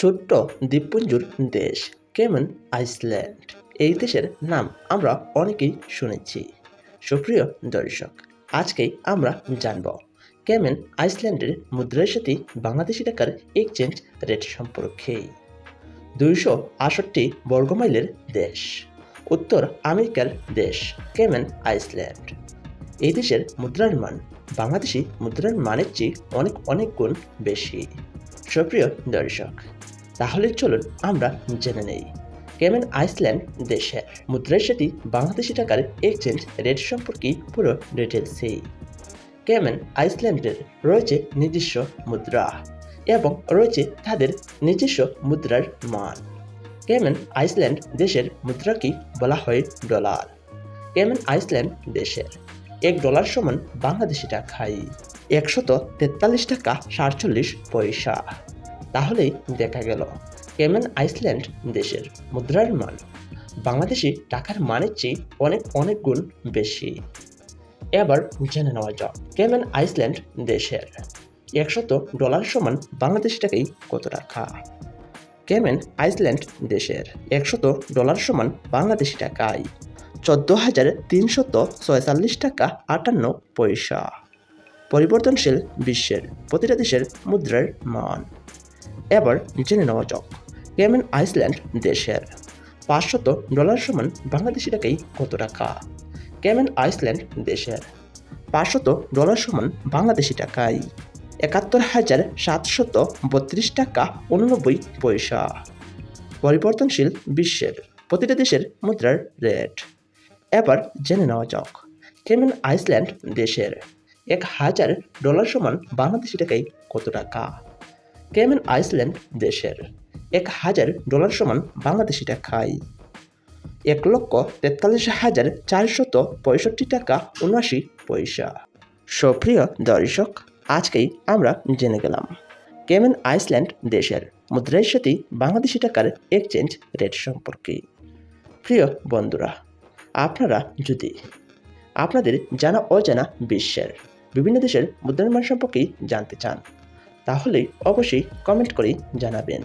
ছোট্ট দ্বীপপুঞ্জুর দেশ, কেমন আইসল্যান্ড? এই দেশের নাম আমরা অনেকেই শুনেছি। সুপ্রিয় দর্শক, আজকেই আমরা জানব কেমন আইসল্যান্ডের মুদ্রার সাথে বাংলাদেশি টাকার এক্সচেঞ্জ রেট সম্পর্কে। দুইশো আষট্টি বর্গমাইলের দেশ, উত্তর আমেরিকার দেশ, কেমন আইসল্যান্ড? এই দেশের মুদ্রার মান, বাংলাদেশি মুদ্রার মানের চেয়ে অনেক অনেক গুণ বেশি। সুপ্রিয় দর্শক তাহলে চলুন আমরা জেনে নেই। কেমন আইসল্যান্ড দেশে মুদ্রার সাথে বাংলাদেশি টাকার এক্সচেঞ্জ রেট সম্পর্কে পুরো ডিটেলসেই কেমন আইসল্যান্ডের রয়েছে নিজস্ব মুদ্রা এবং রয়েছে তাদের নিজস্ব মুদ্রার মান। কেমন আইসল্যান্ড দেশের মুদ্রাকেই বলা হয় ডলার। কেমন আইসল্যান্ড দেশের এক ডলার সমান বাংলাদেশি টাকায় একশত তেতাল্লিশ টাকা সাতচল্লিশ পয়সা। তাহলেই দেখা গেল। কেমন আইসল্যান্ড দেশের মুদ্রার মান। বাংলাদেশি টাকার মানের চেয়ে অনেক অনেক গুণ বেশি। এবার জেনে নেওয়া যাক, কেমন আইসল্যান্ড দেশের একশত ডলার সমান বাংলাদেশি টাকাই কত টাকা? কেমেন আইসল্যান্ড দেশের একশত ডলার সমান বাংলাদেশি টাকায় চোদ্দ হাজার তিনশত ছয়চল্লিশ টাকা আটান্ন পয়সা। পরিবর্তনশীল বিশ্বের প্রতিটা দেশের মুদ্রার মান। এবার জেনে নেওয়া যাক। কেমেন আইসল্যান্ড দেশের পাঁচশত ডলার সমান বাংলাদেশি টাকাই কত টাকা? কেমেন আইসল্যান্ড দেশের পাঁচশত ডলার সমান বাংলাদেশি টাকায় একাত্তর হাজার সাতশত বত্রিশ টাকা উননব্বই পয়সা। পরিবর্তনশীল বিশ্বের প্রতিটা দেশের মুদ্রার রেট। এবার জেনে নেওয়া যাক, কেমন আইসল্যান্ড দেশের এক হাজার ডলার সমান বাংলাদেশি টাকায় কত টাকা? কেমন আইসল্যান্ড দেশের এক হাজার ডলার সমান বাংলাদেশি টাকায়। এক লক্ষ তেতাল্লিশ হাজার চারশত পঁয়ষট্টি টাকা উনআশি পয়সা। সুপ্রিয় দর্শক, আজকেই আমরা জেনে গেলাম, কেমন আইসল্যান্ড দেশের মুদ্রার সাথে বাংলাদেশি টাকার এক্সচেঞ্জ রেট সম্পর্কে। প্রিয় বন্ধুরা, আপনারা যদি আপনাদের জানা অজানা বিশ্বের বিভিন্ন দেশের মুদ্রার মান সম্পর্কে জানতে চান তাহলে অবশ্যই কমেন্ট করে জানাবেন।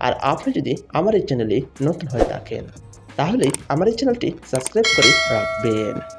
আর আপনি যদি আমার এই চ্যানেলে নতুন হয়ে থাকেন, তাহলে আমার এই চ্যানেলটি সাবস্ক্রাইব করে রাখবেন।